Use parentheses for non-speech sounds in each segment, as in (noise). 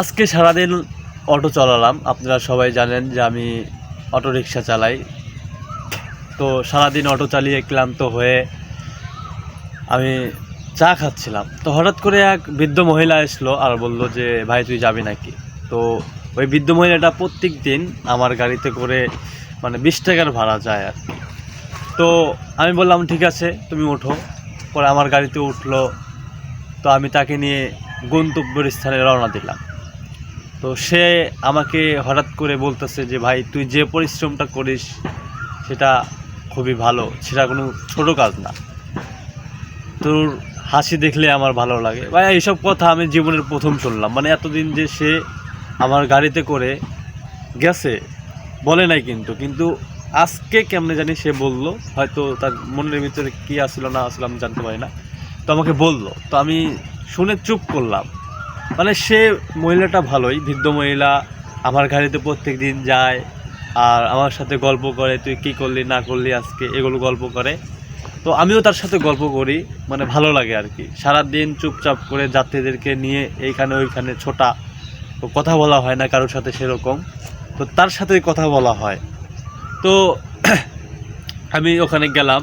আজকে সারাদিন অটো চালালাম। আপনারা সবাই জানেন যে আমি অটো রিক্সা চালাই। তো সারাদিন অটো চালিয়ে ক্লান্ত হয়ে আমি চা খাচ্ছিলাম। তো হঠাৎ করে এক বৃদ্ধ মহিলা এসলো আর বলল যে, ভাই, তুই যাবি নাকি? তো ওই বৃদ্ধ মহিলাটা প্রত্যেক দিন আমার গাড়িতে করে মানে বিশ টাকার ভাড়া যায় আর তো আমি বললাম, ঠিক আছে, তুমি ওঠো। পরে আমার গাড়িতে উঠল। তো আমি তাকে নিয়ে গন্তব্যের স্থানে রওনা দিলাম। তো সে আমাকে হঠাৎ করে বলতেছে যে, ভাই, তুই যে পরিশ্রমটা করিস, সেটা খুবই ভালো। সেটা কোনো ছোটো কাজ না। তোর হাসি দেখলে আমার ভালো লাগে। ভাই, এইসব কথা আমি জীবনের প্রথম শুনলাম। মানে এতদিন যে সে আমার গাড়িতে করে গেছে, বলে নাই কিন্তু। কিন্তু আজকে কেমনে জানি সে বলল, হয়তো তার মনের ভিতরে কী আসলো না আসলো আমি জানতে পারি না। তো আমাকে বলল। তো আমি শুনে চুপ করলাম। মানে সে মহিলাটা ভালোই, বৃদ্ধ মহিলা, আমার গাড়িতে প্রত্যেক দিন যায়, আর আমার সাথে গল্প করে, তুই কী করলি, না করলি আজকে, এগুলো গল্প করে। তো আমিও তার সাথে গল্প করি মানে ভালো লাগে আর কি। সারাদিন চুপচাপ করে যাত্রীদেরকে নিয়ে এইখানে ওইখানে ছোটা, তো কথা বলা হয় না কারোর সাথে সেরকম, তো তার সাথেই কথা বলা হয়। তো (clears throat) আমি ওখানে গেলাম,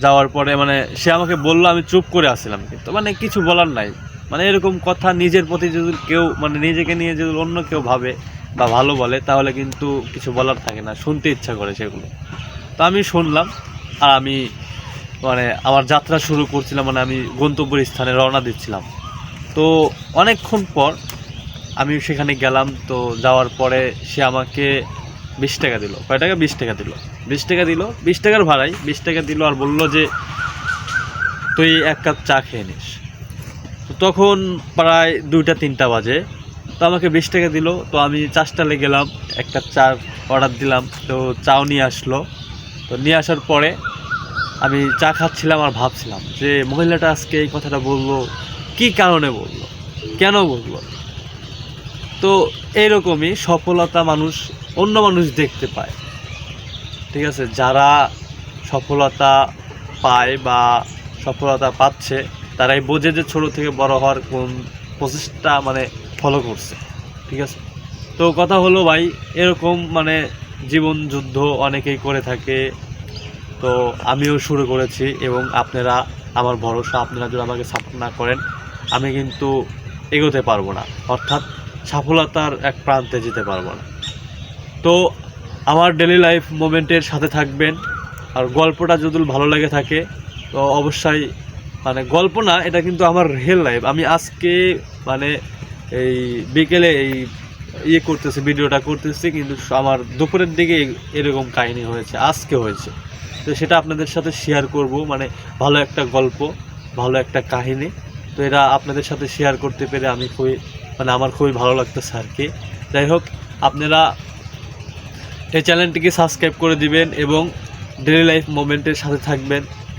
যাওয়ার পরে মানে সে আমাকে বলল, আমি চুপ করে আসছিলাম কিন্তু মানে কিছু বলার নাই। মানে এরকম কথা নিজের প্রতি যদি কেউ মানে নিজেকে নিয়ে যদি অন্য কেউ ভাবে বা ভালো বলে, তাহলে কিন্তু কিছু বলার থাকে না। শুনতে ইচ্ছা করে সেগুলো। তো আমি শুনলাম, আর আমি মানে আমার যাত্রা শুরু করছিলাম মানে আমি গন্তব্যের স্থানে রওনা দিচ্ছিলাম। তো অনেকক্ষণ পর আমি সেখানে গেলাম, তো যাওয়ার পরে সে আমাকে বিশ টাকা দিল। কয় টাকা? বিশ টাকা দিল। বিশ টাকা দিল, বিশ টাকার ভাড়াই বিশ টাকা দিল আর বলল যে, তুই এক কাপ চা খেয়ে নিস। তখন প্রায় দুইটা, তিনটা বাজে। তো আমাকে বিশ টাকা দিল। তো আমি চাষটালে গেলাম, একটা চা অর্ডার দিলাম। তো চাও নিয়ে আসলো। তো নিয়ে আসার পরে আমি চা খাচ্ছিলাম আর ভাবছিলাম যে মহিলাটা আজকে এই কথাটা বলল, কি কারণে বলল, কেন বলল? তো এইরকমই সফলতা মানুষ অন্য মানুষ দেখতে পায়। ঠিক আছে? যারা সফলতা পায় বা সফলতা পাচ্ছে তারাই বোঝে যে ছোট থেকে বড় হওয়ার কোন প্রচেষ্টা মানে ফলো করছে, ঠিক আছে? তো কথা হলো ভাই, এরকম মানে জীবন যুদ্ধ অনেকেই করে থাকে, তো আমিও শুরু করেছি এবং আপনারা, আমার ভরসা, আপনারা যদি আমাকে সাপোর্ট না করেন, আমি কিন্তু এগোতে পারব না, অর্থাৎ সফলতার এক প্রান্তে যেতে পারব না। তো আমার ডেলি লাইফ মোমেন্টের সাথে থাকবেন, আর গল্পটা যদি ভালো লেগে থাকে, তো অবশ্যই মানে গল্প না, এটা কিন্তু আমার রিয়েল লাইফ আমি আজকে মানে এই বিকেলে এই ইয়ে করতেছি, ভিডিওটা করতেছি, কিন্তু আমার দুপুরের দিকে এরকম কাহিনী হয়েছে, আজকে হয়েছে। তো সেটা আপনাদের সাথে শেয়ার করব মানে ভালো একটা গল্প, ভালো একটা কাহিনী। তো এটা আপনাদের সাথে শেয়ার করতে পেরে আমি খুবই মানে আমার খুবই ভালো লাগতেছে আর কি। যাই হোক, আপনারা এই চ্যানেলটিকে সাবস্ক্রাইব করে দিবেন এবং ডেলি লাইফ মোমেন্টের সাথে থাকবেন।